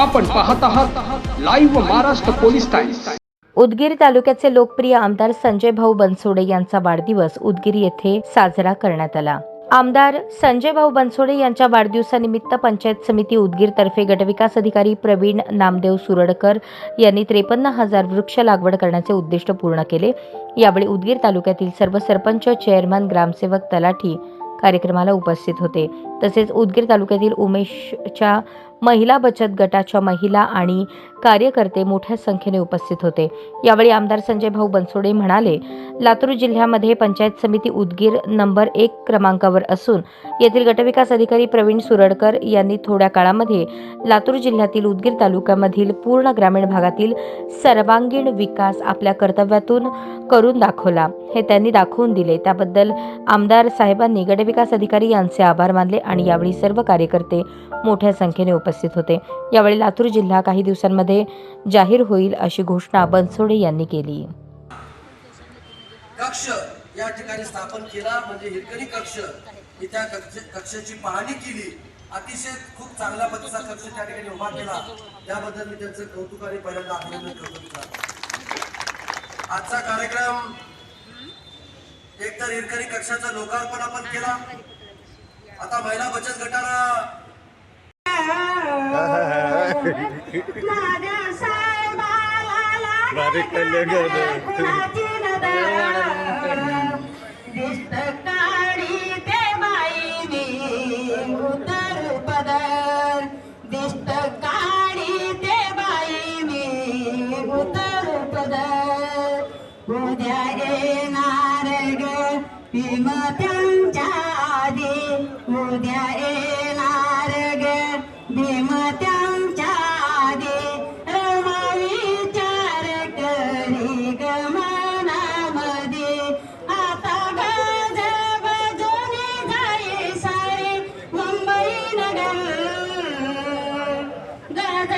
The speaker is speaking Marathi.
आपण पाहत आहात live Maharashtra police times Udgir तालुक्याचे लोकप्रिय आमदार संजय भाऊ बनसोडे यांचा वाढदिवस उदगीर येथे साजरा करण्यात आला. आमदार संजय भाऊ बनसोडे यांच्या वाढदिवसानिमित्त पंचायत समिती उदगीर तर्फे गटविकास अधिकारी प्रवीण नामदेव सुरडकर यांनी त्रेपन्न हजार वृक्ष लागवड करण्याचे उद्दिष्ट पूर्ण केले. यावेळी उदगीर तालुक्यातील सर्व सरपंच चेअरमन ग्रामसेवक तलाठी कार्यक्रमाला उपस्थित होते. तसेच उदगीर तालुक्यातील उमेशच्या महिला बचत गटाच्या महिला आणि कार्यकर्ते मोठ्या संख्येने उपस्थित होते. यावेळी आमदार संजय भाऊ बनसोडे म्हणाले लातूर जिल्ह्यामध्ये पंचायत समिती उदगीर नंबर एक क्रमांकावर असून येथील गटविकास अधिकारी प्रवीण सुरडकर यांनी थोड्या काळामध्ये लातूर जिल्ह्यातील उदगीर तालुक्यामधील पूर्ण ग्रामीण भागातील सर्वांगीण विकास आपल्या कर्तव्यातून करून दाखवला. हे त्यांनी दाखवून दिले. त्याबद्दल आमदार साहेबांनी गटविकास अधिकारी यांचे आभार मानले आणि यावेळी सर्व कार्यकर्ते मोठ्या संख्येने उपस्थित उपस्थित होते. यावेळी लातूर जिल्हा काही दिवसांमध्ये जाहीर होईल अशी घोषणा बनसोडे यांनी केली. कक्ष या ठिकाणी स्थापन केला. म्हणजे हिरकणी कक्ष. मी त्या कक्षाची पाहणी केली. अतिशय खूप चांगला पद्धतीचा कक्ष त्या ठिकाणी उभा केला. त्याबद्दल मी त्यांचं कौतुक आणि पहिल्यांदा अभिनंदन करतो आजचा कार्यक्रम एकतर हिरकणी कक्षाचं लोकार्पण आपण केला. आता महिला बचत गटाला ग भीमत्यांच्या आधी. उद्या येणार ग भीमत्या